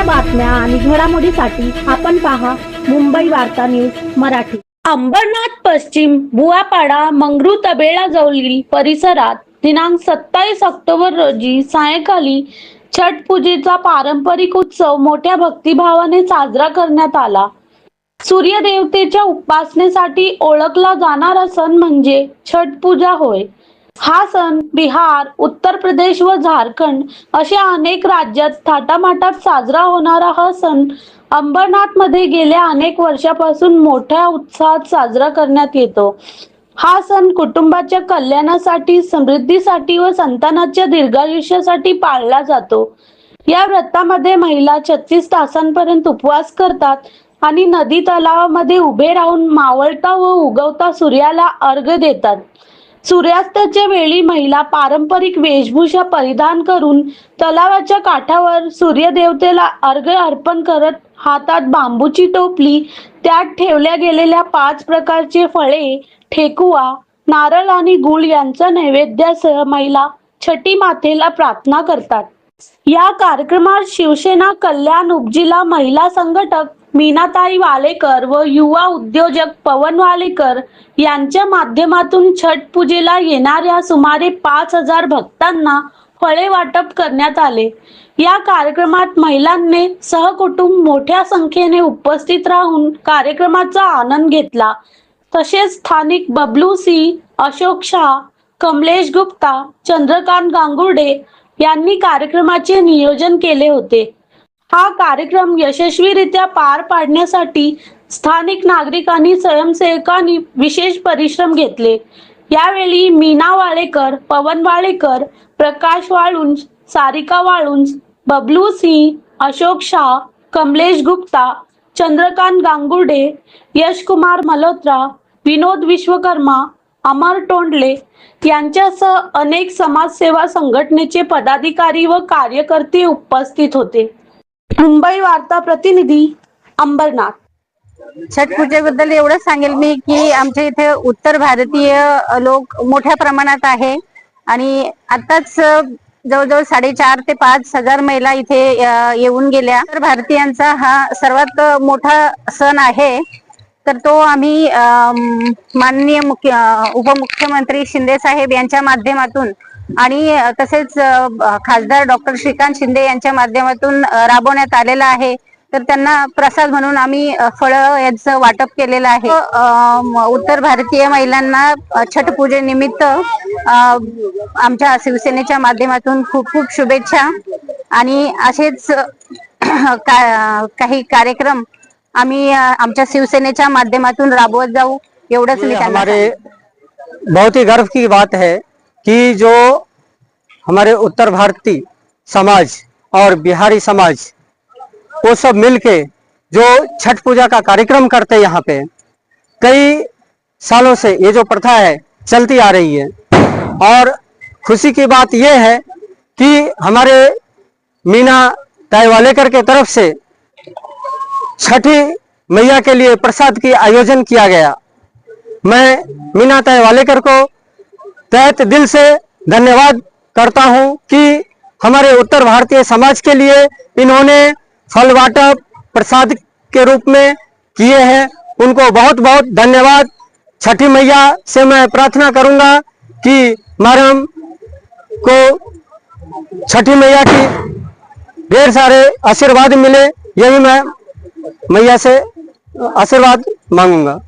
ताज्या बातम्या आणि घडामोडीसाठी आपण पहा मुंबई वार्ता न्यूज मराठी. अंबरनाथ पश्चिम बुवापाडा मंगरू तबेळा जवळील परिसरात दिनांक सत्तावीस ऑक्टोबर रोजी सायंकाळी छठ पूजेचा पारंपरिक उत्सव मोठ्या भक्तिभावाने साजरा करण्यात आला. सूर्यदेवतेच्या उपासनेसाठी ओळखला जाणारा सण म्हणजे छठ पूजा होय. हा सण बिहार उत्तर प्रदेश व झारखंड अशा अनेक राज्यात थाटामाटात साजरा होणारा हा सण अंबरनाथमध्ये गेल्या अनेक वर्षापासून मोठ्या उत्साहात साजरा करण्यात येतो. हा सण कुटुंबाच्या कल्याणासाठी समृद्धीसाठी व संतानाच्या दीर्घायुष्यासाठी पाळला जातो. या व्रतामध्ये महिला छत्तीस तासांपर्यंत उपवास करतात आणि नदी तलावामध्ये उभे राहून मावळता व उगवता सूर्याला अर्घ देतात. सूर्यास्ताच्या वेळी महिला पारंपरिक वेशभूषा परिधान करून तलावाच्या काठावर सूर्यदेवतेला अर्घ्य अर्पण करत हातात बांबूची टोपली त्यात ठेवल्या गेलेल्या पाच प्रकारचे फळे ठेकुआ नारळ आणि गुळ यांचा नैवेद्यासह महिला छठी मातेला प्रार्थना करतात. या कार्यक्रमात शिवसेना कल्याण उपजिल्हा महिला संघटक मीनाताई वालेकर व युवा उद्योजक पवन वालेकर यांच्या माध्यमातून छठ पूजेला येणाऱ्या सुमारे पाच हजार भक्तांना फळे वाटप करण्यात आले. या कार्यक्रमात महिलांनी सहकुटुंब मोठ्या संख्येने उपस्थित राहून कार्यक्रमाचा आनंद घेतला. तसेच स्थानिक बबलू सी अशोक शाह कमलेश गुप्ता चंद्रकांत गांगुर्डे यांनी कार्यक्रमाचे नियोजन केले होते. हा कार्यक्रम यशस्वीरित्या पार पाडण्यासाठी स्थानिक नागरिकांनी स्वयंसेवकांनी विशेष परिश्रम घेतले. यावेळी मीना वाळेकर पवन वाळेकर प्रकाश वाळुंज सारिका वाळुंज बबलू सिंह अशोक शाह कमलेश गुप्ता चंद्रकांत गांगुर्डे यशकुमार मल्होत्रा विनोद विश्वकर्मा अमर टोंडले यांच्यासह अनेक समाजसेवा संघटनेचे पदाधिकारी व कार्यकर्ते उपस्थित होते. मुंबई वार्ता प्रतिनिधी अंबरनाथ. छठ पूजेबद्दल एवढंच सांगेल मी की आमच्या इथे उत्तर भारतीय लोक मोठ्या प्रमाणात आहे. आणि आताच जवळजवळ साडेचार ते पाच हजार महिला इथे येऊन गेल्या. तर भारतीयांचा हा सर्वात मोठा सण आहे. तर तो आम्ही माननीय मुख्य उपमुख्यमंत्री शिंदे साहेब यांच्या माध्यमातून आणि तसेच खासदार डॉक्टर श्रीकांत शिंदे यांच्या माध्यमातून राबवण्यात आलेला आहे. तर त्यांना प्रसाद म्हणून आम्ही फळं यांचं वाटप केलेलं आहे. उत्तर भारतीय महिलांना छठ पूजेनिमित्त आमच्या शिवसेनेच्या माध्यमातून खूप खूप शुभेच्छा. आणि असेच का- काही कार्यक्रम आम्ही आमच्या शिवसेनेच्या माध्यमातून राबवत जाऊ एवढंच मी त्यांना हमारे बहुत ही गर्व की बात है कि जो हमारे उत्तर भारतीय समाज और बिहारी समाज, वो सब मिलके जो छठ पूजा का कार्यक्रम करते हैं यहाँ पे, कई सालों से ये जो प्रथा है, चलती आ रही है। और खुशी की बात यह है कि हमारे मीना ताईवालेकर के तरफ़ से छठी मैया के लिए प्रसाद की आयोजन किया गया। मैं मीना ताई वालेकर को तहत दिल से धन्यवाद करता हूँ कि हमारे उत्तर भारतीय समाज के लिए इन्होंने फल वाटप प्रसाद के रूप में किए हैं। उनको बहुत बहुत धन्यवाद। छठी मैया से मैं प्रार्थना करूँगा कि मरम को छठी मैया की ढेर सारे आशीर्वाद मिले यही मैं मैया से आशीर्वाद मांगूँगा।